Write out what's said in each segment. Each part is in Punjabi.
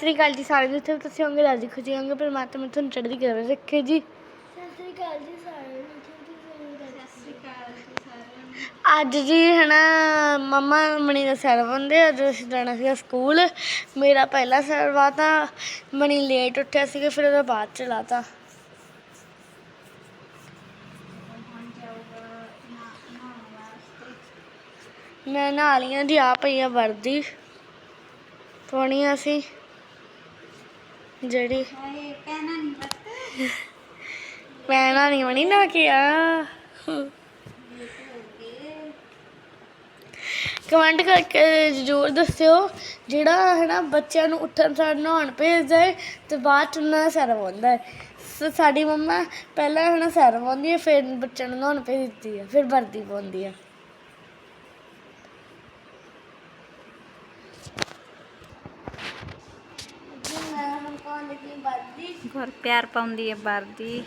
ਸ੍ਰੀ ਅਕਾਲ ਜੀ ਸਾਰੇ ਨੂੰ। ਇੱਥੇ ਤੁਸੀਂ ਹੋਗੇ ਰਾਜੀ ਖੁਸ਼ੀ ਹੋਗੇ ਪਰਮਾਤਮਾ ਤੁਹਾਨੂੰ ਚੜ੍ਹਦੀ ਕਲਾ ਵਿੱਚ ਰੱਖੇ ਜੀ। ਸਤਿ ਜੀ ਸਤਿ ਸ੍ਰੀ ਅਕਾਲ ਅੱਜ ਜੀ ਹਨਾ, ਮੰਮਾ ਮਣੀ ਦਾ ਸਿਰ ਬੰਦੇ ਅੱਜ ਅਸੀਂ ਜਾਣਾ ਸੀਗਾ ਸਕੂਲ। ਮੇਰਾ ਪਹਿਲਾ ਸਿਰ ਵਾਤਾ ਮਣੀ ਲੇਟ ਉੱਠਿਆ ਸੀਗਾ, ਫਿਰ ਉਹਦਾ ਬਾਅਦ ਚ ਲਾਤਾ। ਹੁਣ ਨਾ ਨਹਾਉਣ ਵਾਸਤੇ ਮੈਂ ਆ ਪਈ ਆ ਵਰਦੀ ਪਾਉਣੀ ਅਸੀਂ। ਜਿਹੜੀ ਕਹਿਣਾ ਨਹੀਂ ਮੈਂ ਨਾ ਨਹੀਂ ਮਣੀ ਨਾ ਕੀ ਆ ਕਮੈਂਟ ਕਰਕੇ ਜ਼ਰੂਰ ਦੱਸਿਓ ਜਿਹੜਾ ਹੈ ਨਾ ਬੱਚਿਆਂ ਨੂੰ ਉੱਠਣ ਸਾਰ ਨਹਾਉਣ ਭੇਜਦਾ ਹੈ ਤੇ ਬਾਅਦ ਚ ਉਹਨਾਂ ਦਾ ਸਿਰ ਵਾਉਂਦਾ ਹੈ। ਸ- ਸਾਡੀ ਮੰਮਾ ਪਹਿਲਾਂ ਹੈ ਨਾ ਸਿਰ ਵਾਉਂਦੀ ਹੈ ਫਿਰ ਬੱਚਿਆਂ ਨੂੰ ਨਹਾਉਣ ਭੇਜਦੀ ਹੈ ਫਿਰ ਵਰਦੀ ਪਾਉਂਦੀ ਹੈ ਜੀ ਮੈਂ ਹੁਣ ਪਾਉਣ ਲੱਗੀ ਗੁਰ ਪਿਆਰ ਪਾਉਂਦੀ ਹੈ ਵਰਦੀ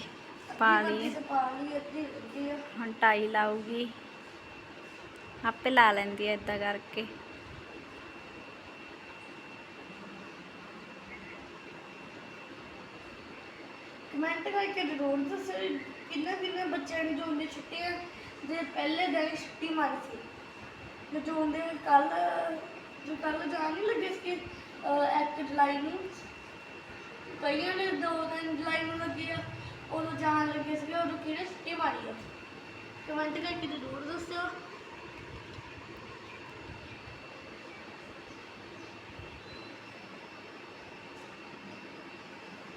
ਪਾ ਲਈ। ਤੇ ਪਾ ਲਈ ਅੱਧੀ ਅੱਧੀ ਆ। ਹੁਣ ਟਾਈ ਲਾਊਗੀ। ਆਪੇ ਲਾ ਲੈਂਦੀ ਹੈ ਇਦਾਂ ਕਰਕੇ। ਕਮੈਂਟ ਕਰਕੇ ਜ਼ਰੂਰ ਦੱਸੋ ਕਿੰਨਾ ਕਿੰਨਾ ਬੱਚਿਆਂ ਨੇ ਜੂਨ ਦੀ ਛੁੱਟੀਆਂ ਦੇ ਪਹਿਲੇ ਦਿਨ ਛੁੱਟੀ ਮਾਰੀ ਸੀ। ਤੇ ਜੂਨ ਦੇ ਕੱਲ ਜੋ ਕੱਲ ਜਾਣ ਨਹੀਂ ਲੱਗੇ ਸੀ 1 ਜੁਲਾਈ ਨੂੰ ਕਈਆਂ ਨੇ 2 ਦਿਨ ਜੁਲਾਈ ਲੱਗੀ ਆ, ਉਦੋਂ ਜਾਣ ਲੱਗੇ ਸੀ ਉਦੋਂ ਕਿਹਨੇ ਛੁੱਟੀ ਮਾਰੀ ਆ? ਕਮੈਂਟ ਕਰਕੇ ਜ਼ਰੂਰ ਦੱਸਿਓ।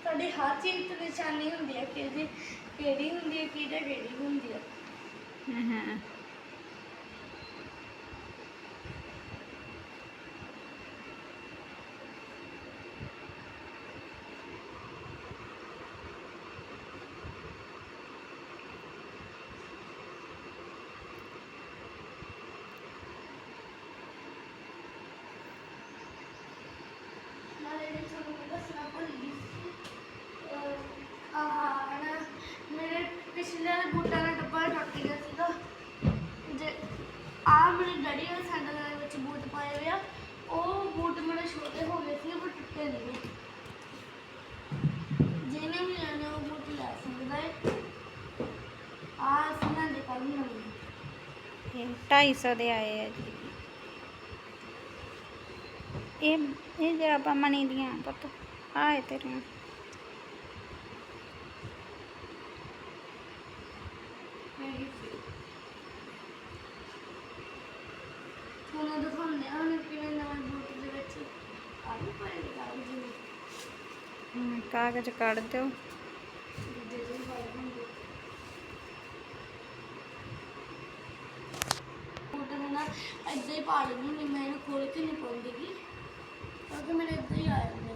ਸਾਡੀ ਹਰ ਚੀਜ਼ ਤੇ ਨਿਸ਼ਾਨੀ ਹੁੰਦੀ ਹੈ ਕਿ ਇਹਦੀ ਕਿਹੜੀ ਹੁੰਦੀ ਹੈ ਕਿਹਦਾ ਕਿਹੜੀ ਹੁੰਦੀ ਹੈ ਹਾਂ ਨਾਲੇ ਇਹ ਤੁਹਾਨੂੰ ਮੈਂ ਦੱਸਣਾ ਭੁੱਲ ਗਈ ਸੀ ਅਹ ਆਹ ਹੈ ਨਾ ਮੇਰੇ ਪਿਛਲੇ ਵਾਲੇ ਬੂਟਾਂ ਦਾ ਡੱਬਾ ਟੁੱਟ ਗਿਆ ਸੀਗਾ ਜੇ ਆ ਮੇਰੇ ਡੈਡੀ ਨੇ ਸੈਂਡਲ ਦੇ ਵਿੱਚ ਬੂਟ ਪਾਏ ਹੋਏ ਆ। ਉਹ ਬੂਟ ਮੇਰੇ ਛੋਟੇ ਹੋ ਗਏ ਸੀ ਪਰ ਟੁੱਟੇ ਨਹੀਂ ਜਿਹਨੇ ਵੀ ਲੈਣਾ ਉਹ ਬੂਟ ਲੈ ਸਕਦਾ ਹੈ ਆ ਅਸੀਂ ਲੈਂਦੇ ਕੱਲ ਨਵੇਂ। ਇਹ 250 ਦੇ ਆਏ ਆ ਜੀ। ਇਹ ਇਹ ਜਰਾਬਾਂ ਮਣੀ ਦੀਆਂ ਪੁੱਤ ਆਏ ਤੇਰੀਆਂ ਤੁਹਾਨੂੰ ਦਿਖਾਉਂਦੇ ਹਾਂ ਹੁਣ ਕਿਵੇਂ ਨਵੇਂ ਬੂਟ ਦੇ ਵਿੱਚ ਆਲੂ ਪਾਏ ਨੇ ਕਾਗਜ਼ ਨੂੰ ਹਮ, ਕਾਗਜ਼ ਕੱਢ ਦਿਓ। ਹੀ ਪਾ ਲੈਂਦੀ ਮੈਂ ਇਹਨੂੰ ਖੋਲ ਕੇ ਨਹੀਂ ਪਾਉਂਦੀ ਕਿਉਂਕਿ ਮੇਰੇ ਹੀ ਆ ਜਾਂਦੇ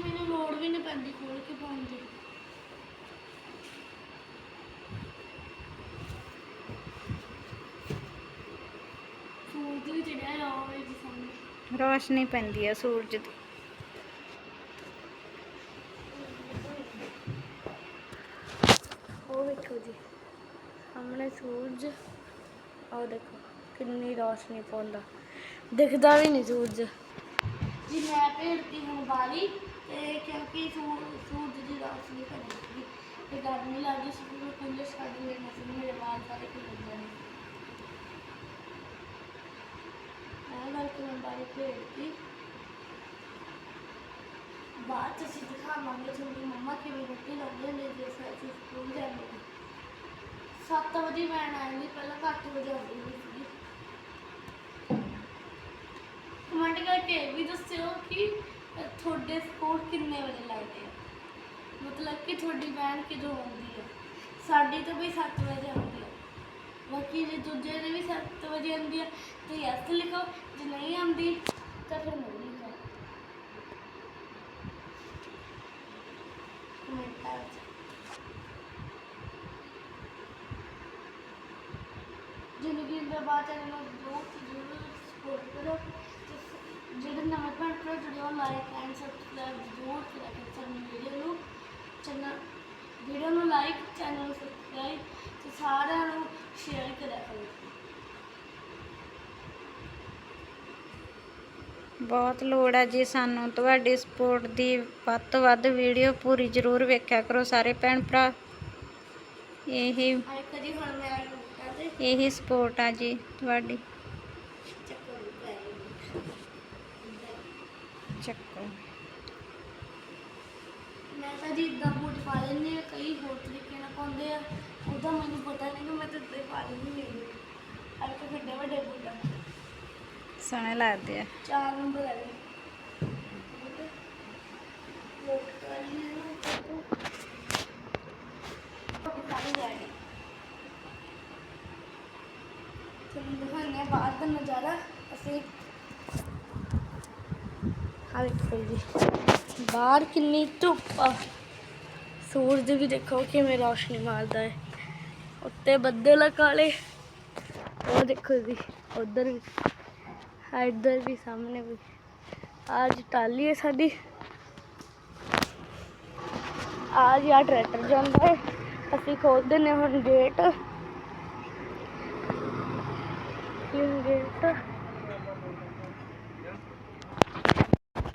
ਮੈਨੂੰ ਲੋੜ ਵੀ ਨਹੀਂ ਪੈਂਦੀ ਖੋਲ ਕੇ ਪਾਉਣ ਦੀ। ਸੂਰਜ ਵੀ ਚੜਿਆ ਹੋਵੇ ਜੀ ਸਾਹਮਣੇ। ਰੋਸ਼ਨੀ ਪੈਂਦੀ ਆ ਸੂਰਜ ਦੀ। ਸੂਰਜ। ਉਹ ਦੇਖੋ, ਕਿੰਨੀ ਰੋਸ਼ਨੀ ਪਾਉਂਦਾ। ਦਿਖਦਾ ਵੀ ਨਹੀਂ ਸੂਰਜ। ਜੀ, ਮੈਂ ਭੇੜਤੀ ਹੁਣ ਬਾਰੀ ਤੇ ਕਿਉਂਕਿ ਸੂ- ਸੂਰਜ ਦੀ ਰੋਸ਼ਨੀ ਪੈਂਦੀ ਸੀ ਤੇ ਗਰਮੀ ਲੱਗਦੀ ਸੀ ਮੈਂ ਕੁੰਡੇ ਛੱਡ ਲੈਣਾ ਸੀ ਮੇਰੇ ਵਾਲ ਸਾਰੇ ਖਿੜ ਜਾਣੇ। ਮੈਂ ਕਰਕੇ ਮੈਂ ਬਾਰੀ ਭੇੜਤੀ ਬਾਅਦ ਚ ਅਸੀਂ ਦਿਖਾਵਾਂਗੇ, ਤੁਹਾਡੀ ਮੰਮਾ ਕਿਵੇਂ ਰੋਟੀ ਲਾਉਂਦੇ ਨੇ, ਜੇ ਅਸੀਂ ਸਕੂਲ ਜਾਂਦੇ ਨੇ। 7 ਵਜੇ ਵੈਨ ਆਉਂਦੀ ਪਹਿਲਾਂ 8 ਵਜੇ ਆਉਂਦੀ ਹੁੰਦੀ ਸੀਗੀ। ਕਮੈਂਟ ਕਰਕੇ ਇਹ ਵੀ ਦੱਸਿਓ ਕਿ ਤੁਹਾਡੇ ਸਕੂਲ ਕਿੰਨੇ ਵਜੇ ਲੱਗਦੇ ਆ? ਮਤਲਬ ਕਿ ਤੁਹਾਡੀ ਵੈਨ ਕਿਦੋਂ ਆਉਂਦੀ ਹੈ ਸਾਡੀ ਤਾਂ ਵੀ 7 ਵਜੇ ਆਉਂਦੀ ਹੈ ਬਾਕੀ ਜੇ ਦੂਜੇ ਦੇ ਵੀ 7 ਵਜੇ ਆਉਂਦੀ ਹੈ ਤੇ ਯੈਸ ਲਿਖੋ, ਜੇ ਨਹੀਂ ਆਉਂਦੀ, ਤਾਂ ਫਿਰ ਨਹੀਂ ਲਿਖੋ ਕਮੈਂਟਾਂ 'ਚ ਜ਼ਿੰਦਗੀ ਦੇ ਬਾਅਦ ਚੈਨਲ ਨੂੰ ਜ਼ਰੂਰ ਜ਼ਰੂਰ ਸਪੋਰਟ ਕਰੋ ਜਿਹੜੇ ਨਵੇਂ ਭੈਣ ਭਰਾ ਜੁੜੇ ਹੋ ਲਾਈਕ ਐਂਡ ਸਬਸਕ੍ਰਾਈਬ ਜ਼ਰੂਰ ਕਰਿਆ ਕਰੋ ਸਾਡੀ ਵੀਡੀਓ ਨੂੰ। ਚੈਨਲ ਵੀਡੀਓ ਨੂੰ ਲਾਈਕ ਚੈਨਲ ਨੂੰ ਸਬਸਕ੍ਰਾਈਬ ਤੇ ਸਾਰਿਆਂ ਨੂੰ ਸ਼ੇਅਰ ਕਰਿਆ ਕਰੋ। ਬਹੁਤ ਲੋੜ ਹੈ ਜੀ ਸਾਨੂੰ। ਤੁਹਾਡੀ ਸਪੋਰਟ ਦੀ ਵੱਧ ਤੋਂ ਵੱਧ ਵੀਡੀਓ ਪੂਰੀ ਜ਼ਰੂਰ ਵੇਖਿਆ ਕਰੋ ਸਾਰੇ ਭੈਣ ਭਰਾ। ਇਹੀ ਕਦੀ ਹੁਣ ਮੈਂ ਇਹੀ ਸਪੋਰਟ ਆ ਜੀ ਤੁਹਾਡੀ। ਚੱਕੋ। ਮੈਂ ਤਾਂ ਜੀ ਇਦਾਂ ਬੂਟ ਪਾ ਲੈਂਦੀ ਆ ਕਈ ਹੋਰ ਤਰੀਕੇ ਨਾਲ ਪਾਉਂਦੇ ਆ। ਉਹਦਾ ਮੈਨੂੰ ਪਤਾ ਨਹੀਂ ਕਿ ਮੈਂ ਤਾਂ ਹੀ ਪਾ ਲੈਂਦੀ ਹਾਂ। ਅੱਜ ਕੱਲ੍ਹ ਵੱਡੇ ਵੱਡੇ ਬੂਟ ਆ ਸੋਹਣੇ ਲੱਗਦੇ ਆ। ਚਾਰ ਨੰਬਰ ਹੈ ਲੋਕ ਕਰੀ ਨਾ ਫੋਟੋ ਸਾਰੇ ਜਾਣੇ ਤੁਹਾਨੂੰ ਦਿਖਾਉਂਦੇ ਹਾਂ ਬਾਹਰ ਦਾ ਨਜ਼ਾਰਾ ਅਸੀਂ ਹਾਂ ਦੇਖੋ ਜੀ, ਬਾਹਰ ਕਿੰਨੀ ਧੁੱਪ ਆ। ਸੂਰਜ ਵੀ ਦੇਖੋ ਕਿਵੇਂ ਰੌਸ਼ਨੀ ਮਾਰਦਾ ਹੈ। ਉੱਤੇ ਬੱਦਲ ਕਾਲੇ। ਉਹ ਦੇਖੋ ਜੀ, ਉਧਰ ਵੀ ਆ ਇੱਧਰ ਵੀ, ਸਾਹਮਣੇ ਵੀ। ਅੱਜ ਟਾਲੀ ਹੈ ਸਾਡੀ। ਆ ਜੀ ਆ ਟਰੈਕਟਰ ਜਾਂਦਾ ਹੈ। ਅਸੀਂ ਖੋਲਦੇ ਨੇ ਹੁਣ ਗੇਟ ਇਹ ਗੇਟ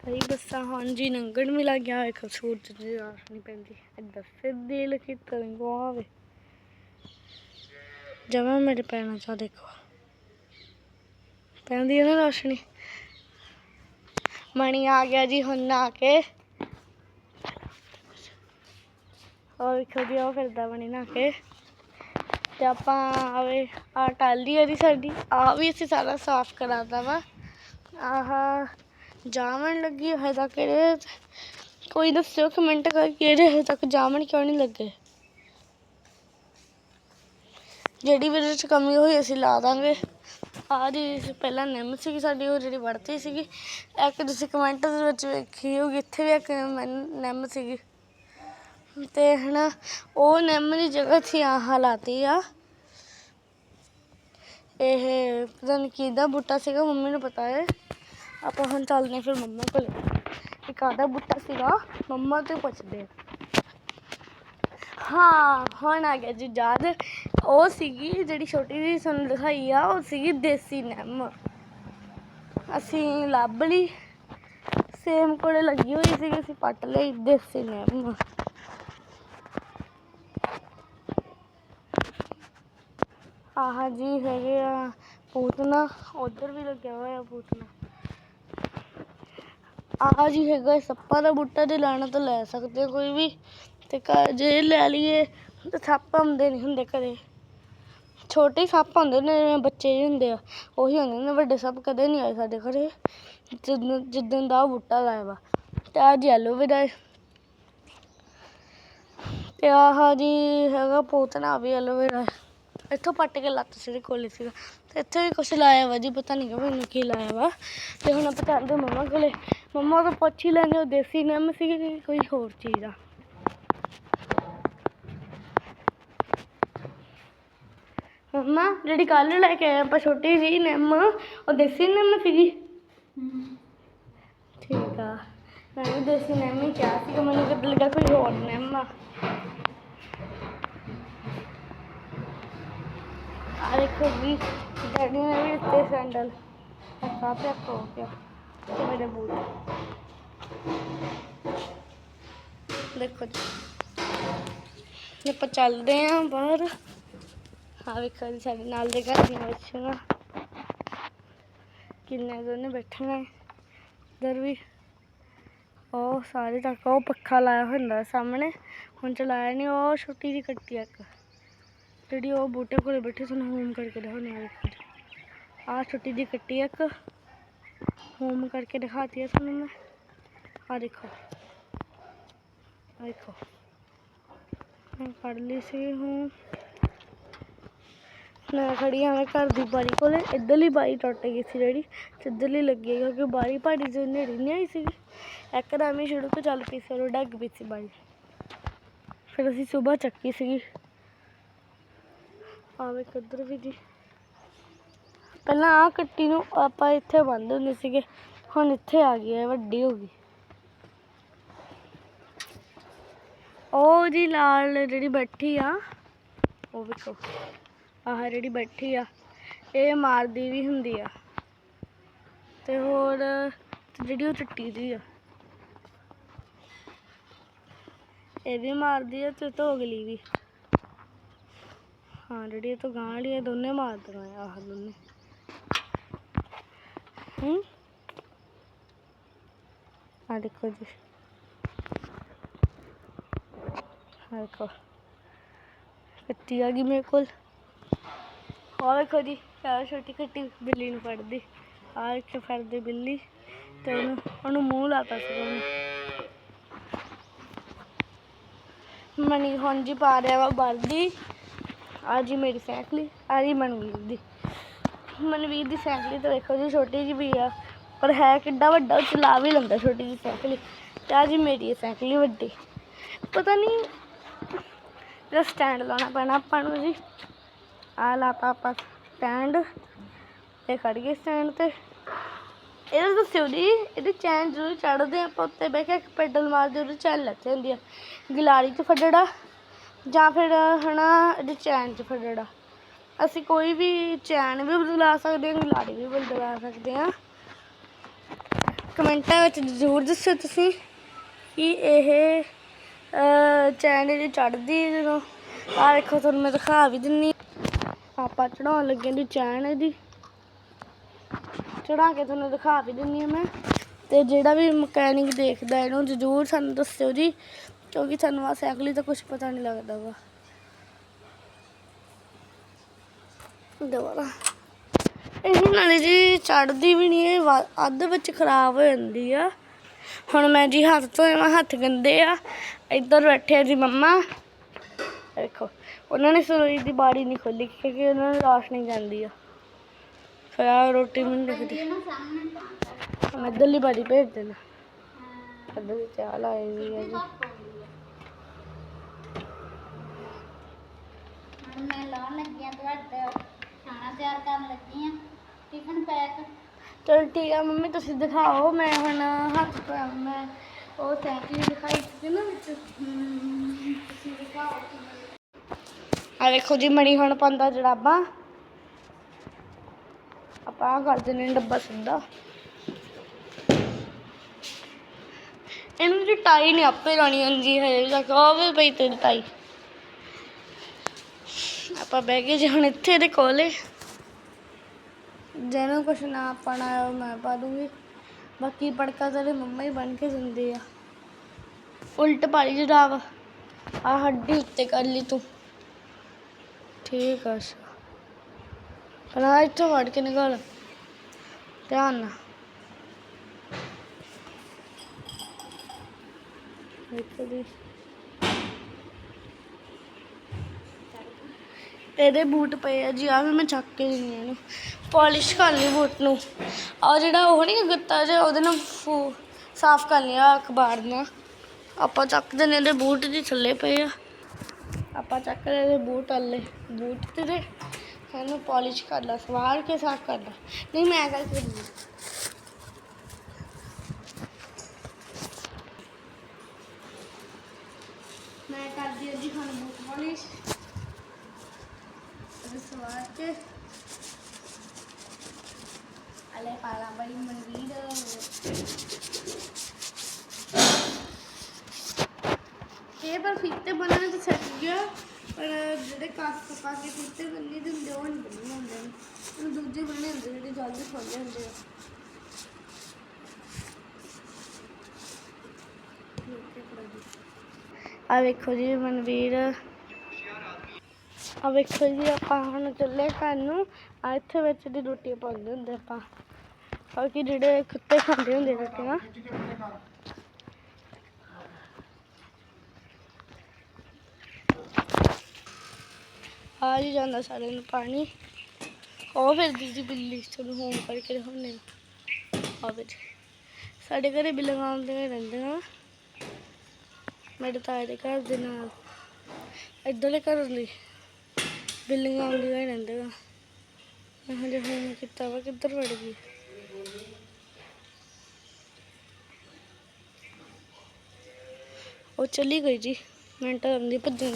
ਕਈ ਬੱਸਾਂ ਹੁਣ ਜੀ ਵੀ ਲੱਗ ਗਿਆ। ਇੱਕ ਸੂਰਜ ਦੀ ਰੌਸ਼ਨੀ ਪੈਂਦੀ। ਇੱਧਰ ਸਿੱਧੀ ਲਕੀ ਤਰੰਗੋ ਆਵੇ। ਜਮਾ ਮੇਰੇ ਪੈਰਾਂ 'ਚ ਦੇਖੋ। ਪੈਂਦੀ ਹੈ ਨਾ ਰੋਸ਼ਨੀ। ਮਣੀ ਆ ਗਿਆ ਜੀ ਹੁਣ ਨਾ ਕੇ। ਉਹ ਵੇਖੋ ਜੀ ਉਹ ਫਿਰਦਾ ਬਣੀ ਨਾ ਕੇ। ਤੇ ਆਪਾਂ ਆਵੇ, ਆ ਟਾਲੀ ਆ ਦੀ ਸਾਡੀ। ਆ ਵੀ ਅਸੀਂ ਸਾਰਾ ਸਾਫ਼ ਕਰਾਤਾ ਵਾ। ਆਹ, ਜਾਮਣ ਲੱਗੀ ਹਜੇ ਤੱਕ ਇਹਦੇ ਕੋਈ ਦੱਸਿਓ ਕਮੈਂਟ ਕਰਕੇ ਇਹਦੇ ਹਜੇ ਤੱਕ ਜਾਮਣ ਕਿਉਂ ਨਹੀਂ ਲੱਗੇ? ਜਿਹੜੀ ਵੀ ਇਹਦੇ ਚ ਕਮੀ ਹੋਈ ਅਸੀਂ ਲਾ ਦਾਂਗੇ। ਆ ਜੀ, ਪਹਿਲਾਂ ਨਿੰਮ ਸੀਗੀ ਸਾਡੀ, ਉਹ ਜਿਹੜੀ ਵੜਤੀ ਸੀਗੀ। ਇੱਕ ਤੁਸੀਂ ਕਮੈਂਟ ਦੇ ਵਿੱਚ ਵੇਖੀ ਹੋਊਗੀ, ਇੱਥੇ ਵੀ ਇੱਕ ਨਿੰਮ ਨਿੰਮ ਸੀਗੀ। ਤੇ ਹਨਾ, ਉਹ ਨਿੰਮ ਦੀ ਜਗ੍ਹਾ ਸੀ ਆਹ ਲਾਤੀ ਆ। ਇਹ ਪਤਾ ਨਹੀਂ ਕਿਹਦਾ ਬੂਟਾ ਸੀਗਾ, ਮੰਮੀ ਨੂੰ ਪਤਾ ਹੈ। ਆਪਾਂ ਹੁਣ ਚੱਲਦੇ ਹਾਂ ਫਿਰ ਮੰਮਾ ਕੋਲ। ਇਹ ਕਾਹਦਾ ਬੂਟਾ ਸੀਗਾ, ਮੰਮਾ ਤੋਂ ਪੁੱਛਦੇ ਹਾਂ, ਹੁਣ ਆ ਗਿਆ ਜੀ, ਯਾਦ। ਉਹ ਸੀਗੀ ਜਿਹੜੀ ਛੋਟੀ ਜਿਹੀ ਸਾਨੂੰ ਦਿਖਾਈ ਆ, ਉਹ ਸੀਗੀ ਦੇਸੀ ਨਿੰਮ। ਅਸੀਂ ਲੱਭ ਲਈ। ਸੇਮ ਕੋਲੇ ਲੱਗੀ ਹੋਈ ਸੀਗੀ, ਅਸੀਂ ਪੱਟ ਲਈ ਦੇਸੀ ਨਿੰਮ। ਆਹ ਜੀ ਹੈਗੇ ਆ ਪੂਤਨਾ, ਉਧਰ ਵੀ ਲੱਗਿਆ ਹੋਇਆ ਪੂਤਨਾ। ਆਹ ਜੀ ਹੈਗਾ ਸੱਪਾਂ ਦਾ ਬੂਟਾ, ਜੇ ਲੈਣਾ ਤਾਂ ਲੈ ਸਕਦੇ ਕੋਈ ਵੀ। ਤੇ ਘਰ ਜੇ ਲੈ ਲਈਏ ਤਾਂ ਸੱਪ ਆਉਂਦੇ ਨਹੀਂ ਹੁੰਦੇ ਘਰੇ। ਛੋਟੇ ਸੱਪ ਹੁੰਦੇ ਨੇ, ਜਿਵੇਂ ਬੱਚੇ ਜਿਹੇ ਹੁੰਦੇ ਆ, ਉਹੀ ਹੁੰਦੇ ਨੇ, ਵੱਡੇ ਸੱਪ ਕਦੇ ਨਹੀਂ ਆਏ ਸਾਡੇ ਘਰੇ। ਜਿੱਦਣ ਜਿੱਦਣ ਦਾ ਉਹ ਬੂਟਾ ਲਾਇਆ ਵਾ। ਤੇ ਆਹ ਜੀ ਐਲੋਵੇਰਾ ਹੈ ਤੇ ਆਹ ਜੀ ਹੈਗਾ ਪੋਤਨਾ ਵੀ ਐਲੋਵੇਰਾ ਇੱਥੋਂ ਪੱਟ ਕੇ ਲੱਤ ਸਿਰੇ ਕੋਲੇ ਸੀਗਾ। ਤੇ ਇੱਥੇ ਵੀ ਕੁਛ ਲਾਇਆ ਵਾ ਜੀ, ਪਤਾ ਨਹੀਂ ਕਿ ਮੈਨੂੰ ਕੀ ਲਾਇਆ ਵਾ। ਤੇ ਹੁਣ ਆਪਾਂ ਚੱਲਦੇ ਮੰਮਾ ਕੋਲੇ। ਮੰਮਾ ਤੋਂ ਪੁੱਛ ਹੀ ਲੈਂਦੇ ਉਹ ਦੇਸੀ ਨਿੰਮ ਸੀਗੀ ਕਿ ਕੋਈ ਹੋਰ ਚੀਜ਼ ਆ? ਮੰਮਾ, ਜਿਹੜੀ ਕੱਲ ਲੈ ਕੇ ਆਏ ਆਪਾਂ ਛੋਟੀ ਜਿਹੀ ਨਿੰਮ, ਉਹ ਦੇਸੀ ਨਿੰਮ ਸੀਗੀ? ਠੀਕ ਆ। ਮੈਂ ਵੀ ਦੇਸੀ ਨਿੰਮ ਹੀ ਕਿਹਾ ਸੀ ਮੈਨੂੰ ਕਿਤੇ ਲੱਗਾ ਕੋਈ ਹੋਰ ਨਿੰਮ ਆ। ਆ ਦੇਖੋ ਜੀ ਡੈਡੀ ਨੇ ਵੀ ਦਿੱਤੇ ਸੈਂਡਲ ਅੱਛਾ ਪਿਆ ਕੋ ਪਿਆ, ਤੇ ਮੇਰੇ ਬੂਟ। ਦੇਖੋ ਜੀ, ਆਪਾਂ ਚੱਲਦੇ ਆਂ ਬਾਹਰ। ਆ ਵੇਖੋ ਜੀ, ਸਾਡੇ ਨਾਲ ਦੇ ਘਰ ਦੀਆਂ ਬੱਚੀਆਂ। ਕਿੰਨੇ ਦੋਨੇ ਬੈਠਣਾ ਇਧਰ ਵੀ ਉਹ ਸਾਰੇ ਤੱਕ ਉਹ ਪੱਖਾ ਲਾਇਆ ਹੁੰਦਾ ਸਾਹਮਣੇ। ਹੁਣ ਚਲਾਇਆ ਨਹੀਂ ਉਹ ਛੁੱਟੀ ਜਿਹੀ ਕੱਟੀ ਇੱਕ। ਜਿਹੜੀ ਉਹ ਬੂਟੇ ਕੋਲੇ ਬੈਠੇ ਤੁਹਾਨੂੰ ਹੋਮ ਕਰਕੇ ਦਿਖਾਉਣੇ ਆ ਵੇਖੋ ਆ ਛੋਟੀ ਜਿਹੀ ਕੱਟੀ ਇੱਕ। ਹੋਮ ਕਰਕੇ ਦਿਖਾਤੀ ਆ ਤੁਹਾਨੂੰ ਮੈਂ। ਆ ਦੇਖੋ। ਦੇਖੋ। ਮੈਂ ਫੜ ਲਈ ਸੀ ਹੂੰ ਮੈਂ ਖੜੀ ਆ ਮੈਂ ਘਰ ਦੀ ਬਾਰੀ ਕੋਲੇ। ਇੱਧਰਲੀ ਬਾਰੀ ਟੁੱਟ ਗਈ ਸੀ ਜਿਹੜੀ। ਤੇ ਇੱਧਰਲੀ ਲੱਗੀ ਕਿਉਂਕਿ ਬਾਰੀ ਭਾੜੀ ਜਿਹੀ ਨੇੜੀ ਨਹੀਂ ਆਈ ਸੀ ਇੱਕਦਮ ਹੀ ਸ਼ੁਰੂ ਤੋਂ ਚੱਲ ਪਈ ਸੀ ਉਹ ਡੱਗ ਪਈ ਸੀ ਬਾਰੀ। ਫਿਰ ਅਸੀਂ ਸਵੇਰ ਚੱਕੀ ਸੀਗੀ। ਆਵੇ ਕਿੱਧਰ ਵੀ ਜੀ। ਪਹਿਲਾਂ ਆ ਕੱਟੀ ਨੂੰ ਆਪਾਂ ਇੱਥੇ ਬੰਦ ਹੁੰਦੇ ਸੀਗੇ, ਹੁਣ ਇੱਥੇ ਆ ਗਈ ਹੈ ਵੱਡੀ ਹੋ ਗਈ। ਉਹ ਜੀ ਲਾਲ ਜਿਹੜੀ ਬੈਠੀ ਆ, ਉਹ ਵੇਖੋ, ਆਹ ਜਿਹੜੀ ਬੈਠੀ ਆ, ਇਹ ਮਾਰਦੀ ਵੀ ਹੁੰਦੀ ਆ। ਤੇ ਹੋਰ, ਜਿਹੜੀ ਉਹ ਚਿੱਟੀ ਦੀ ਆ, ਇਹ ਵੀ ਮਾਰਦੀ ਆ ਤੇ ਤੋਂ ਅਗਲੀ ਵੀ। ਹਾਂ, ਜਿਹੜੀ ਇਹ ਤੋਂ ਗਾਂ ਵਾਲੀ ਇਹ ਦੋਨੇ ਮਾਰਦੀਆਂ ਆ, ਆਹ ਦੋਨੇ। ਹੂੰ? ਆ ਦੇਖੋ ਜੀ। ਕੱਟੀ ਆ ਗਈ ਮੇਰੇ ਕੋਲ। ਆ ਵੇਖੋ ਜੀ ਆ ਛੋਟੀ ਕੱਟੀ ਬਿੱਲੀ ਨੂੰ ਫੜਦੀ। ਆ ਇੱਕ ਫੜਦੀ ਬਿੱਲੀ ਤੇ ਉਹਨੂੰ ਉਹਨੂੰ ਮੂੰਹ ਲਾਤਾ ਸੀ ਉਹਨੇ। ਮਨੀ ਹੁਣ ਜੀ ਪਾ ਰਿਹਾ ਵਾ ਵਰਦੀ ਆ ਜੀ ਮੇਰੀ ਸਾਈਕਲ ਆ ਜੀ ਮਨਵੀਰ ਦੀ। ਮਨਵੀਰ ਦੀ ਸਾਈਕਲ ਤਾਂ ਦੇਖੋ ਜੀ, ਛੋਟੀ ਜਿਹੀ ਵੀ ਆ। ਪਰ ਹੈ ਕਿੱਡਾ ਵੱਡਾ, ਉਹ ਚਲਾ ਵੀ ਲੈਂਦਾ ਛੋਟੀ ਜਿਹੀ ਸਾਈਕਲ ਤੇ ਆ ਜੀ ਮੇਰੀ ਇਹ ਸਾਈਕਲ ਵੱਡੀ। ਪਤਾ ਨਹੀਂ, ਇਹਦਾ ਸਟੈਂਡ ਲਾਉਣਾ ਪੈਣਾ ਆਪਾਂ ਨੂੰ ਜੀ। ਆ ਲਾਤਾ ਆਪਾਂ ਸਟੈਂਡ ਤੇ ਖੜ ਗਏ ਸਟੈਂਡ ਤੇ। ਇਹਦਾ ਦੱਸਿਓ ਜੀ, ਇਹਦੇ ਚੈਨ ਜ਼ਰੂਰ ਚੜਦੇ ਆਪਾਂ ਉੱਤੇ ਬਹਿ ਕੇ ਪੈਡਲ ਮਾਰਦੇ ਉਹਦੇ ਚੈਨ ਲੱਥੇ ਹੁੰਦੀ ਆ। ਗਿਲਾਰੀ 'ਚ ਫੱਡੜਾ ਜਾਂ ਫਿਰ ਹਨਾ ਇਹਦੇ ਚੈਨ 'ਚ ਫੜੜਾ ਅਸੀਂ ਕੋਈ ਵੀ ਚੈਨ ਵੀ ਬਦਲਾ ਸਕਦੇ ਹਾਂ ਗਿਲਾਰੀ ਵੀ ਬਦਲਾ ਸਕਦੇ ਹਾਂ। ਕਮੈਂਟਾਂ ਵਿੱਚ ਜ਼ਰੂਰ ਦੱਸਿਓ ਤੁਸੀਂ ਕਿ ਇਹ ਚੈਨ ਜਿਹੜੀ ਚੜਦੀ ਜਦੋਂ। ਆ ਦੇਖੋ, ਤੁਹਾਨੂੰ ਮੈਂ ਦਿਖਾ ਵੀ ਦਿੰਨੀ ਆਪਾਂ ਚੜਾਉਣ ਲੱਗੇ ਦੀ ਚੈਨ ਇਹਦੀ। ਚੜਾ ਕੇ ਤੁਹਾਨੂੰ ਦਿਖਾ ਵੀ ਦਿੰਨੀ ਆ ਮੈਂ। ਤੇ ਜਿਹੜਾ ਵੀ ਮਕੈਨਿਕ ਦੇਖਦਾ ਇਹਨੂੰ ਜ਼ਰੂਰ ਸਾਨੂੰ ਦੱਸਿਓ ਜੀ। ਕਿਉਂਕਿ ਸਾਨੂੰ ਆ ਸਾਈਕਲ ਦਾ ਕੁਝ ਪਤਾ ਨਹੀਂ ਲੱਗਦਾ ਵਾ। ਦੁਬਾਰਾ। ਇਹ ਨਾਲੇ ਜੀ ਚੜਦੀ ਵੀ ਨਹੀਂ ਇਹ ਅੱਧ ਵਿੱਚ ਖਰਾਬ ਹੋ ਜਾਂਦੀ ਆ। ਹੁਣ ਮੈਂ ਜੀ ਹੱਥ ਧੋਏ ਮੈਂ ਹੱਥ ਗੰਦੇ ਆ। ਇੱਧਰ ਬੈਠੇ ਜੀ ਮੰਮਾ। ਦੇਖੋ, ਉਹਨਾਂ ਨੇ ਸਰੋਈ ਦੀ ਬਾੜੀ ਨਹੀਂ ਖੋਲੀ ਕਿਉਂਕਿ ਉਹਨਾਂ ਨੂੰ ਰੌਸ਼ਨੀ ਜਾਂਦੀ ਆ। ਫਿਰ ਆ ਰੋਟੀ ਮੈਨੂੰ ਰੱਖਦੀ ਮੈਂ ਇੱਧਰਲੀ ਬਾੜੀ ਭੇਜ ਦੇਣਾ। ਇੱਧਰ ਚਾਹ ਲਾਈ ਹੋਈ ਹੈ ਜੀ। ਮੈਂ ਲਾਉਣ ਲੱਗੀ ਆ ਤੁਹਾਡਾ ਖਾਣਾ ਤਿਆਰ ਕਰਨ ਲੱਗੀ ਆ। ਟਿਫਨ ਪੈਕ ਚਲ ਠੀਕ ਆ, ਮੰਮੀ ਤੁਸੀਂ ਦਿਖਾਓ, ਮੈਂ ਹੁਣ ਹੱਥ ਧੋਇਆ ਮੈਂ ਉਹ ਸਾਈਕਲ ਦਿਖਾਈ ਸੀ ਨਾ ਵਿੱਚ। ਤੁਸੀਂ ਦਿਖਾਓ ਆ ਵੇਖੋ ਜੀ, ਮਣੀ ਹੁਣ ਪਾਉਂਦਾ ਜਰਾਬਾਂ। ਆਪਾਂ ਆਹ ਕਰ ਦਿੰਦੇ ਨੇ ਡੱਬਾ ਸਿੱਧਾ। ਇਹਨੂੰ ਜੀ ਟਾਈ ਨਹੀਂ ਆਪੇ ਲਾਣੀ ਹੁੰਦੀ ਹੈ ਤੱਕ। ਉਹ ਵੀ ਪਈ ਤੇਰੀ ਟਾਈ। ਆਪਾਂ ਬਹਿ ਗਏ ਜੀ ਹੁਣ ਇੱਥੇ ਦੇ ਕੋਲੇ। ਜਿਹਨੂੰ ਕੁਛ ਨਾ ਪਾਣਾ ਉਹ ਮੈਂ ਪਾ ਦੂੰਗੀ। ਬਾਕੀ ਪੜਕਾ ਤੇਰੇ ਮੰਮਾ ਹੀ ਬਣ ਕੇ ਦਿੰਦੇ ਆ। ਉਲਟ ਪਾਲੀ ਜਰਾਬ ਆ ਹੱਡੀ ਉੱਤੇ ਕਰ ਲਈ ਤੂੰ। ਠੀਕ ਆ ਅੱਛਾ। ਨਾ ਇੱਥੋਂ ਵੜ ਕੇ ਨਿਕਾਲ। ਧਿਆਨ ਨਾਲ। ਇੱਥੇ ਦੀ ਇਹਦੇ ਬੂਟ ਪਏ ਆ ਜੀ ਆ ਵੀ ਮੈਂ ਚੱਕ ਕੇ ਦਿੰਦੀ ਇਹਨੂੰ। ਪਾਲਿਸ਼ ਕਰ ਲਈ ਬੂਟ ਨੂੰ। ਆ ਜਿਹੜਾ ਉਹ ਨਹੀਂ ਗੱਤਾ ਜਿਹਾ, ਉਹਦੇ ਨਾਲ ਫੂ- ਸਾਫ਼ ਕਰ ਲਿਆ ਅਖਬਾਰ ਨਾਲ ਆਪਾਂ ਚੱਕ ਦਿੰਦੇ ਇਹਦੇ ਬੂਟ ਦੀ ਥੱਲੇ ਪਏ ਆ। ਆਪਾਂ ਚੱਕ ਲਏ ਇਹਦੇ ਬੂਟ ਵਾਲੇ ਬੂਟ ਤੇ ਦੇ ਇਹਨੂੰ ਪਾਲਿਸ਼ ਕਰ ਲਾ, ਸਵਾਰ ਕੇ ਸਾਫ਼ ਕਰ ਲਾ। ਨਹੀਂ, ਮੈਂ ਕਰ ਕੇ ਮੈਂ ਕਰਦੀ ਹਾਂ ਜੀ ਹੁਣ ਬੂਟ ਪਾਲਿਸ਼। ਇਹ ਸਵਾਰ ਕੇ ਅਲੇ ਪਾਲਾ ਇਹ ਪਰ ਫਿੱਤੇ ਬਣਾਉਣ ਤੇ ਸੱਟ ਗਿਆ ਪਰ ਜਿਹੜੇ ਕਾਸ ਪਾ ਕੇ ਫਿੱਤੇ ਬੰਨੇ ਦੇ ਹੁੰਦੇ ਉਹ ਨਹੀਂ ਬੰਨੇ ਹੁੰਦੇ ਉਹ ਦੂਜੇ ਬੰਨੇ ਹੁੰਦੇ ਜਿਹੜੇ ਜਲਦੀ ਖੁੱਲ੍ਹੇ ਹੁੰਦੇ ਆ ਆ ਵੇਖੋ ਜੀ, ਮਨਵੀਰ। ਆ ਵੇਖੋ ਜੀ, ਆਪਾਂ ਹੁਣ ਚੱਲੇ ਘਰ ਨੂੰ ਆ ਇੱਥੇ ਵਿੱਚ ਦੀ ਰੋਟੀ ਪਾਉਂਦੇ ਹੁੰਦੇ ਆਪਾਂ। ਆ ਕਿ, ਜਿਹੜੇ ਕੁੱਤੇ ਖਾਂਦੇ ਹੁੰਦੇ ਰੋਟੀਆਂ ਆ ਜੀ ਜਾਂਦਾ ਸਾਰੇ ਨੂੰ ਪਾਣੀ। ਉਹ ਫਿਰਦੀ ਜੀ ਬਿੱਲੀ ਤੁਹਾਨੂੰ ਹੋਮ ਕਰਕੇ ਦਿਖਾਉਂਦੇ ਆ ਵਿੱਚ ਸਾਡੇ ਘਰੇ ਬਿੱਲੀਆਂ ਆਉਂਦੀਆਂ ਰਹਿੰਦੀਆਂ ਮੇਰੇ ਤਾਏ ਦੇ ਘਰ ਦੇ ਨਾਲ। ਇੱਧਰਲੇ ਘਰ ਲਈ ਬਿੱਲੀਆਂ ਆਉਂਦੀਆਂ ਹੀ ਰਹਿੰਦੀਆਂ। ਮੈਂ ਹਜੇ ਹੋਮ ਕੀਤਾ ਵਾ, ਕਿੱਧਰ ਵੜ ਗਈ? ਉਹ ਚਲੀ ਗਈ ਜੀ ਮਿੰਟ ਆਉਂਦੀ ਭੱਜਣ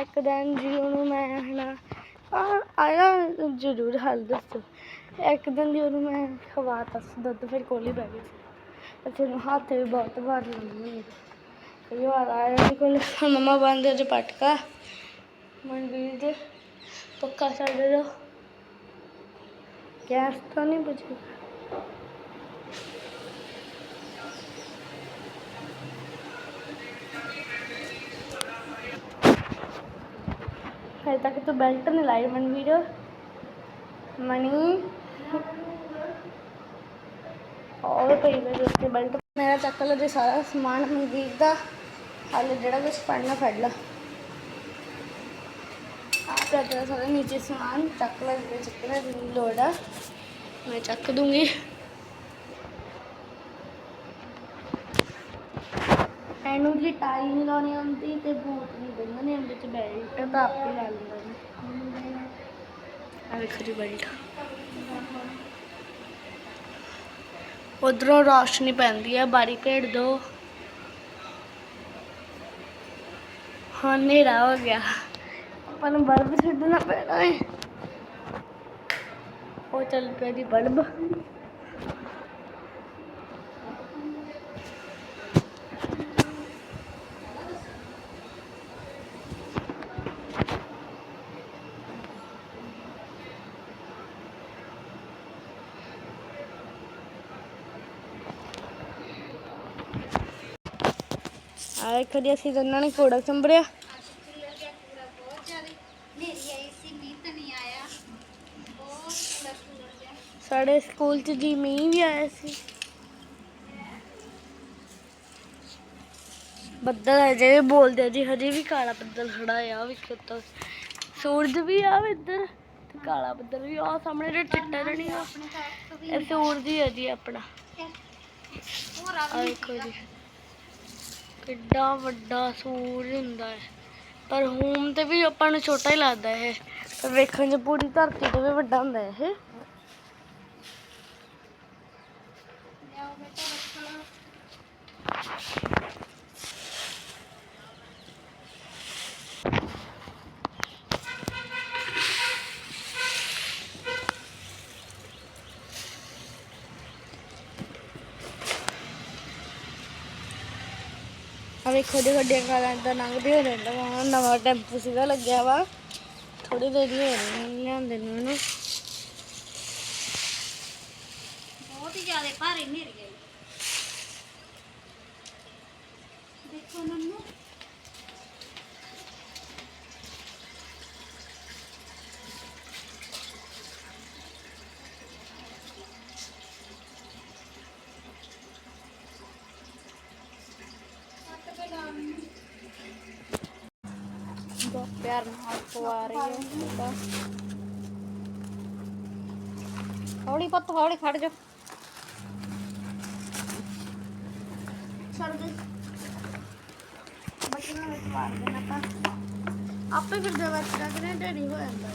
ਇੱਕ ਦਿਨ ਜੀ ਉਹਨੂੰ ਮੈਂ ਹਨਾ ਆਇਆ, ਜ਼ਰੂਰ ਹਾਲ ਦੱਸੋ। ਇੱਕ ਦਿਨ ਜੀ ਉਹਨੂੰ ਮੈਂ ਖਵਾਤਾ ਸੀ ਦੁੱਧ ਫਿਰ ਕੋਲੀ ਬਹਿ ਗਈ ਸੀ। ਅੱਛਾ ਨੂੰ ਹੱਥ ਵੀ ਬਹੁਤ ਵਾਰ ਲਾਉਂਦੀ ਕਈ ਵਾਰ ਆਇਆ ਉਹਦੇ ਕੋਲ ਮੰਮਾ ਬੰਦੇ ਅੱਜ ਪਟਕਾ। ਮਨਵੀਰ ਦੇ ਪੱਕਾ ਛੱਡ ਦੋ। ਗੈਸ ਤਾਂ ਨਹੀਂ ਬੁਝੀ ਹਜੇ ਤੱਕ ਤੂੰ ਬੈਲਟ ਨਹੀਂ ਲਾਈ ਮਨਵੀਰ ਮਣੀ ਔਰ ਪਈ ਮੇਰੇ ਉੱਤੇ ਬੈਲਟ ਮੇਰਾ ਚੱਕ ਲਓ ਸਾਰਾ ਸਮਾਨ ਮਨਵੀਰ ਦਾ। ਹਾਲੇ ਜਿਹੜਾ ਕੁਛ ਪੜਨਾ ਫੜ ਲਾ। ਆਪ ਤੇਰਾ ਸਾਰਾ ਨੀਚੇ ਸਮਾਨ ਚੱਕ ਲੈ ਜੇ ਚੱਕਣਾ ਦੀ ਲੋੜ ਆ। ਮੈਂ ਚੱਕ ਦੂੰਗੀ। ਇਹਨੂੰ ਜੀ ਟਾਈ ਨਹੀਂ ਲਾਉਣੀ ਆਉਂਦੀ ਤੇ ਬੂਟ ਨਹੀਂ ਬੰਨਣੇ ਆਉਂਦੇ ਤੇ ਬੈਲਟ ਤਾਂ ਆਪੇ ਲਾ ਲੈਂਦਾ ਜੀ ਆ ਵੇਖੋ ਜੀ ਬੈਲਟ। ਉਧਰੋਂ ਰੌਸ਼ਨੀ ਪੈਂਦੀ ਹੈ ਬਾਰੀ ਭੇੜ ਦੋ। ਹਾਂ ਹਨੇਰਾ ਹੋ ਗਿਆ। ਆਪਾਂ ਨੂੰ ਬਲਬ ਛੱਡਣਾ ਪੈਣਾ ਹੈ ਉਹ ਚੱਲ ਪਿਆ ਜੀ ਬਲਬ। ਆ ਵੇਖੋ ਅਸੀਂ ਦੋਨਾਂ ਨੇ ਕੋੜਾ ਸੰਭਰਿਆ ਬਹੁਤ ਜ਼ਿਆਦਾ ਹਨੇਰੀ ਆਈ ਸੀ ਮੀਂਹ ਤਾਂ ਨਹੀਂ ਆਇਆ ਬਹੁਤ ਕੂੜਾ ਕੂੜਾ ਜਿਹਾ ਸਾਡੇ ਸਕੂਲ 'ਚ ਜੀ ਮੀਂਹ ਵੀ ਆਇਆ ਸੀ। ਬੱਦਲ ਅਜੇ ਵੀ ਬੋਲਦੇ ਜੀ, ਹਜੇ ਵੀ ਕਾਲਾ ਬੱਦਲ ਖੜਾ ਆ ਵੇਖੋ ਤਾਂ। ਸੂਰਜ ਵੀ ਆ ਇੱਧਰ ਤੇ ਕਾਲਾ ਬੱਦਲ ਵੀ ਆ ਸਾਹਮਣੇ ਜਿਹੜਾ ਚਿੱਟਾ ਜਣੀ ਆ। ਇਹ ਸੂਰਜ ਹੀ ਆ ਜੀ ਆਪਣਾ। ਆ ਵੇਖੋ ਜੀ। ਕਿੱਡਾ ਵੱਡਾ ਸੂਰਜ ਹੁੰਦਾ ਹੈ। ਪਰ ਹੋਮ ਤੇ ਵੀ ਆਪਾਂ ਨੂੰ ਛੋਟਾ ਹੀ ਲੱਗਦਾ ਹੈ ਪਰ ਵੇਖਣ 'ਚ ਪੂਰੀ ਧਰਤੀ ਤੋਂ ਵੀ ਵੱਡਾ ਹੁੰਦਾ ਹੈ ਇਹ। අපි කොඩි කොඩියෙන් කලන්ත නඟට වෙනට මම නම ටැම්පුසි කල ගෑවා થોડી දෙරිය වෙනන්න දෙන්නන බෝති ජාලේ පාරේ ඉන්නේ ਥੋੜੀ ਦੇਰ ਹੀ ਹੋ ਰਹੀ ਲਿਆਂਦੇ ਨੂੰ ਇਹਨੂੰ ਬਹੁਤ ਹੀ ਜ਼ਿਆਦਾ ਭਾਰੀ ਹਨੇਰੀ ਆਈ ਦੇਖੋ ਨੰਨੂ ਬਹੁਤ ਪਿਆਰ ਨਾਲ ਪਵਾ ਰਹੀ ਹੈ ਮੁੰਡਾ ਹੌਲੀ ਪੁੱਤ ਹੌਲੀ ਖੜ ਜਾ ਛੱਡ ਦੇ ਬੱਚਿਆਂ ਵਿੱਚ ਮਾਰ ਦੇਣਾ ਤਾਂ ਆਪੇ ਫਿਰ ਦਵਾ ਚੜਾ ਕੇ ਨਾ ਢੇਰੀ ਹੋ ਜਾਂਦਾ।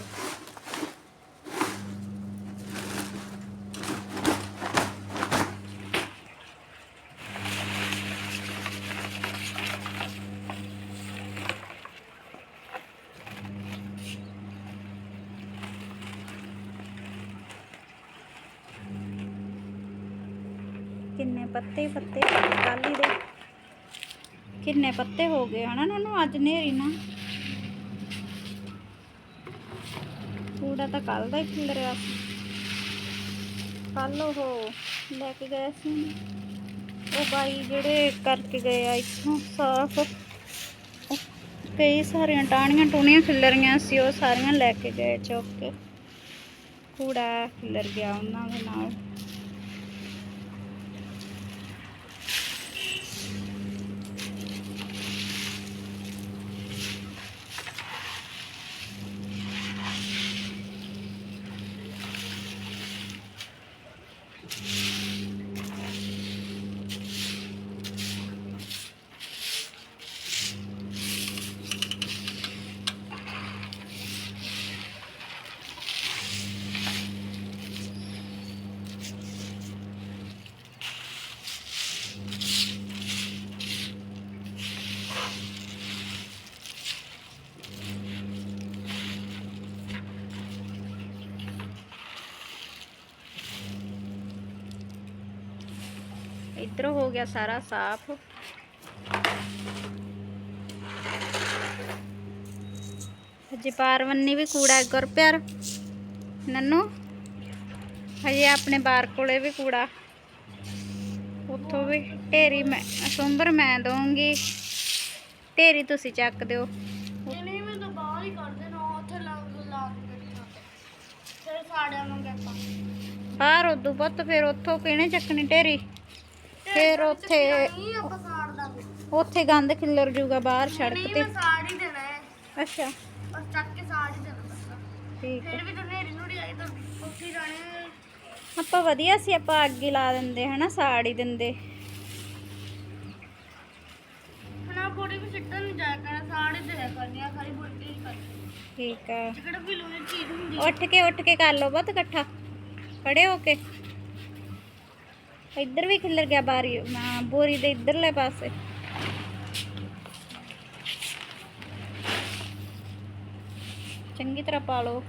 ਕਿੰਨੇ ਪੱਤੇ ਹੀ ਪੱਤੇ ਕਾਲੀ ਦੇ। ਕਿੰਨੇ ਪੱਤੇ ਹੋ ਗਏ ਹਨਾ ਨੂੰ ਅੱਜ ਨੇਰੀ ਨਾ। ਤਾਂ ਕੱਲ ਦਾ ਹੀ ਖਿਲਰਿਆ ਸੀ। ਕੱਲ ਉਹ ਲੈ ਕੇ ਗਏ ਸੀ ਉਹ ਬਾਈ ਜਿਹੜੇ ਕਰਕੇ ਗਏ ਆ ਇੱਥੋਂ ਸਾਫ਼। ਕਈ ਸਾਰੀਆਂ ਟਾਹਣੀਆਂ ਟੂਣੀਆਂ ਖਿਲਰੀਆਂ ਸੀ, ਉਹ ਸਾਰੀਆਂ ਲੈ ਕੇ ਗਏ ਚੁੱਕ ਕੇ। ਕੂੜਾ ਖਿਲਰ ਗਿਆ ਉਹਨਾਂ ਦੇ ਨਾਲ। ਇੱਧਰ ਹੋ ਗਿਆ ਸਾਰਾ ਸਾਫ਼। ਹਜੇ ਪਾਰਵੰਨੀ ਵੀ ਕੂੜਾ ਗੁਰ ਪਿਆਰ ਨੰਨੂ ਹਜੇ ਆਪਣੇ ਬਾਰ ਕੋਲੇ ਵੀ ਕੂੜਾ। ਉੱਥੋਂ ਵੀ ਢੇਰੀ ਮੈਂ ਸੁੰਬਰ ਮੈਂ ਦਊਂਗੀ। ਢੇਰੀ ਤੁਸੀਂ ਚੱਕ ਦਿਓ। ਇਹ ਨਹੀਂ ਮੈਂ ਤਾਂ ਬਾਹਰ ਹੀ ਕਰ ਦੇਣਾ ਉੱਥੇ ਲਾ ਲਾ ਕੇ ਫਿਰ ਸਾੜਿਆਂ ਨੂੰ ਆਪਾਂ ਬਾਹਰ ਉਦੋਂ ਪੁੱਤ ਫਿਰ ਉੱਥੋਂ ਕਿਹਨੇ ਚੱਕਣੀ ਢੇਰੀ? ਫਿਰ ਉੱਥੇ ਨਹੀਂ ਆਪਾਂ ਸਾੜ ਦਾਂਗੇ ਉੱਥੇ ਗੰਦ ਖਿੱਲਰ ਜੂਗਾ ਬਾਹਰ ਸੜਕ ਨਹੀਂ ਤੇ। ਮੈਂ ਸਾੜ ਹੀ ਦੇਣਾ ਹੈ। ਅੱਛਾ। ਬਸ ਚੱਕ ਕੇ ਸਾੜ ਹੀ ਦੇਣਾ ਬਸ ਠੀਕ ਹੈ। ਫਿਰ ਵੀ ਤਾਂ ਨੇਰੀ ਨੂਰੀ ਆਈ ਤਾਂ ਉੱਥੇ ਹੀ ਜਾਣੇ ਆਪਾਂ ਵਧੀਆ ਸੀ ਆਪਾਂ ਅੱਗ ਹੀ ਲਾ ਦਿੰਦੇ ਹਨਾ ਸਾੜ ਹੀ ਦਿੰਦੇ। ਹਣਾ ਬੋੜੀ ਵੀ ਸਿੱਟਣ ਨਹੀਂ ਜਾਇਆ ਕਰਨਾ ਸਾੜ ਹੀ ਦੇਇਆ ਕਰਨੀ ਆ ਖਾਲੀ ਬੋੜੀ ਹੀ ਕਰਨੀ ਠੀਕ ਆ। ਜਿਹੜਾ ਵੀ ਲੋਹੇ ਦੀ ਚੀਜ਼ ਹੁੰਦੀ ਉੱਠ ਕੇ ਉੱਠ ਕੇ ਕਰ ਲਓ ਬਹੁਤ ਇਕੱਠਾ। ਖੜੇ ਹੋ ਕੇ। ਇੱਧਰ ਵੀ ਖਿੱਲਰ ਗਿਆ ਬਾਰੀ ਬੋਰੀ ਦੇ ਇੱਧਰਲੇ ਪਾਸੇ। ਚੰਗੀ ਤਰ੍ਹਾਂ ਪਾ ਲਓ।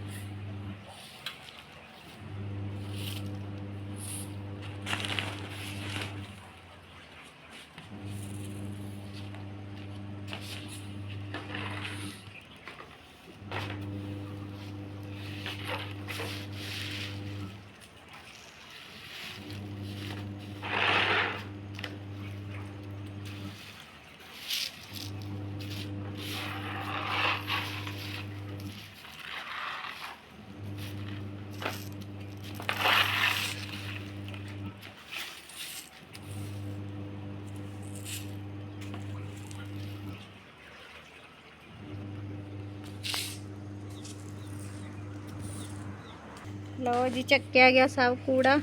ਲਓ ਜੀ, ਚੱਕਿਆ ਗਿਆ ਸਭ ਕੂੜਾ।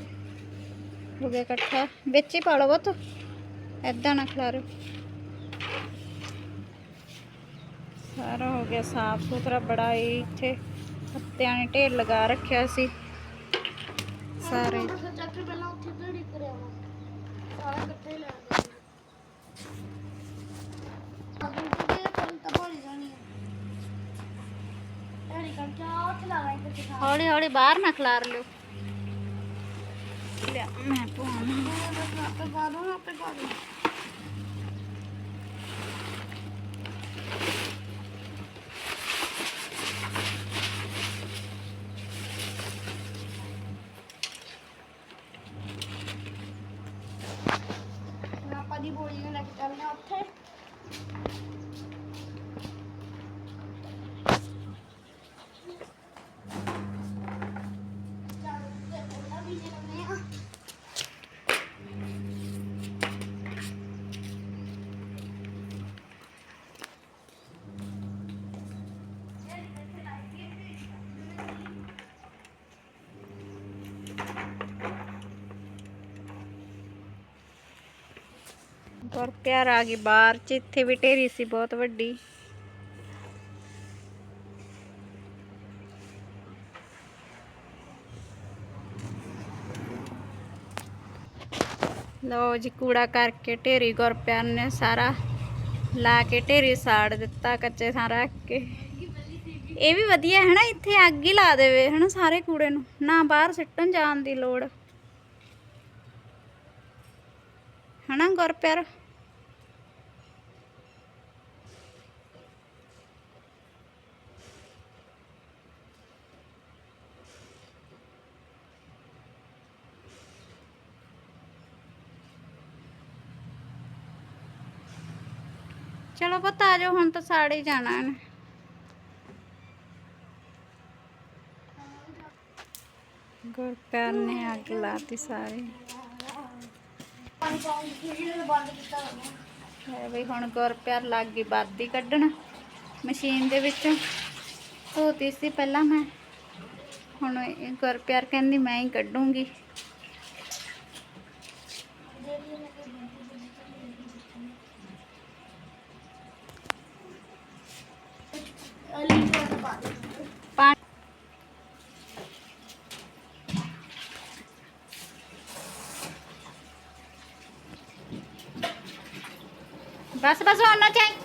ਹੋ ਗਿਆ ਇਕੱਠਾ। ਵਿੱਚ ਹੀ ਪਾ ਲਓ ਬਤ। ਐਦਾਂ ਨਾ ਖਲਾਰੋ ਸਾਰਾ ਹੋ ਗਿਆ ਸਾਫ਼ ਸੁਥਰਾ, ਬੜਾ ਹੀ ਇੱਥੇ ਪੱਤਿਆਂ ਨੇ ਢੇਰ ਲਗਾ ਰੱਖਿਆ ਸੀ। ਸਾਰੇ ਫਿਰ ਚੱਕ ਕੇ ਪਹਿਲਾਂ ਉੱਥੇ ਢੜੀ ਕਰਿਆ ਵਾ ਸਾਰਾ ਇਕੱਠੇ ਹੀ ਲੈ ਆਉਂਦੇ ਅਗਰ ਤੇ ਪਹਿਲਾਂ ਤਾਂ ਭਰੀ ਜਾਣੀ ਹੈ ਢੜੀ ਕਰਕੇ ਆ ਉੱਥੇ ਲਾ ਲਾਂਗੇ ਤੇ ਖਾ ਹੌਲੀ ਹੌਲੀ ਬਾਹਰ ਨਾ ਖਲਾਰ ਲਿਓ ਲਿਆ ਮੈਂ ਪਾਉਣਾ ਬਸ ਆਪੇ ਪਾ ਦੋ ਆਪੇ ਪਾ ਦੋ ਹੁਣ ਆਪਾਂ ਦੀ ਬੋਰੀ ਨੂੰ ਲੈ ਕੇ ਚੱਲਦੇ ਹਾਂ ਉੱਥੇ ਚੱਲ ਤੇ ਪਹਿਲਾਂ ਵੀ ਜੇ ਲਾਉਂਦੇ ਹਾਂ ਗੁਰ ਪਿਆਰ ਆ ਗਈ ਬਾਹਰ, ਚ ਇੱਥੇ ਵੀ ਢੇਰੀ ਸੀ ਬਹੁਤ ਵੱਡੀ। ਲਓ ਜੀ, ਕੂੜਾ ਕਰਕੇ ਢੇਰੀ ਗੁਰਪਿਆਰ ਨੇ ਸਾਰਾ ਲਾ ਕੇ ਢੇਰੀ ਸਾੜ ਦਿੱਤਾ, ਕੱਚੇ ਥਾਂ ਰੱਖ ਕੇ। ਇਹ ਵੀ ਵਧੀਆ ਹੈ ਨਾ, ਇੱਥੇ ਅੱਗ ਹੀ ਲਾ ਦੇਵੇ ਹਨਾ ਸਾਰੇ ਕੂੜੇ ਨੂੰ। ਨਾ ਬਾਹਰ ਸਿੱਟਣ ਜਾਣ ਦੀ ਲੋੜ। ਹਨਾ ਗੁਰਪਿਆਰ ਚਲੋ ਪੁੱਤ ਆ ਜਾਓ, ਹੁਣ ਤਾਂ ਸਾੜ ਹੀ ਜਾਣਾ ਇਹਨੇ। ਗੁਰਪਿਆਰ ਨੇ ਅੱਗ ਲਾਤੀ ਸਾਰੇ। ਪਾਣੀ ਹੈ ਵੀ ਹੁਣ ਗੁਰਪਿਆਰ ਲੱਗ ਗਈ ਬਾਦੀ ਕੱਢਣ ਮਸ਼ੀਨ ਦੇ ਵਿੱਚ। ਧੋਤੀ ਸੀ ਪਹਿਲਾਂ ਮੈਂ। ਹੁਣ ਗੁਰਪਿਆਰ ਕਹਿੰਦੀ ਮੈਂ ਹੀ ਕੱਢੂੰਗੀ। ਅਲੀ ਤੋਂ ਪਾ ਦੇ ਪਾਣੀ